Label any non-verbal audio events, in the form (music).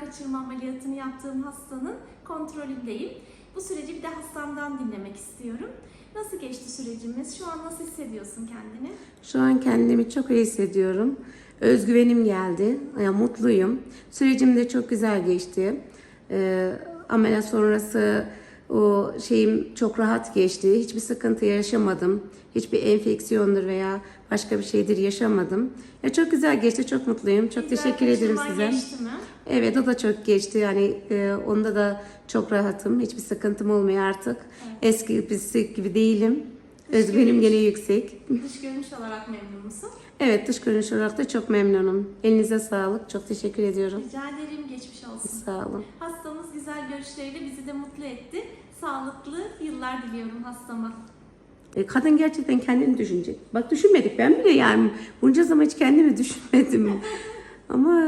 kaçırma ameliyatını yaptığım hastanın kontrolündeyim. Bu süreci bir de hastamdan dinlemek istiyorum. Nasıl geçti sürecimiz? Şu an nasıl hissediyorsun kendini? Şu an kendimi çok iyi hissediyorum. Özgüvenim geldi. Ya, mutluyum. Sürecim de çok güzel geçti. Ee, ameliyat sonrası o şeyim çok rahat geçti. Hiçbir sıkıntı yaşamadım. Hiçbir enfeksiyondur veya başka bir şeydir yaşamadım. Ya çok güzel geçti. Çok mutluyum. Çok Güzel teşekkür ederim size. geçti mi? Evet o da çok geçti. Yani e, onda da çok rahatım. Hiçbir sıkıntım olmuyor artık. Eskisi gibi değilim. Özgüvenim gene yüksek. Dış görünüş olarak memnun musun? Evet dış görünüş olarak da çok memnunum. Elinize sağlık. Çok teşekkür ediyorum. Rica ederim. Geçmiş olsun. Sağ olun. Hastamız güzel görüşleriyle bizi de mutlu etti. Sağlıklı yıllar diliyorum hastama. E, kadın gerçekten kendini düşünecek. Bak düşünmedik ben bile yani bunca zaman hiç kendimi düşünmedim. (laughs) Ama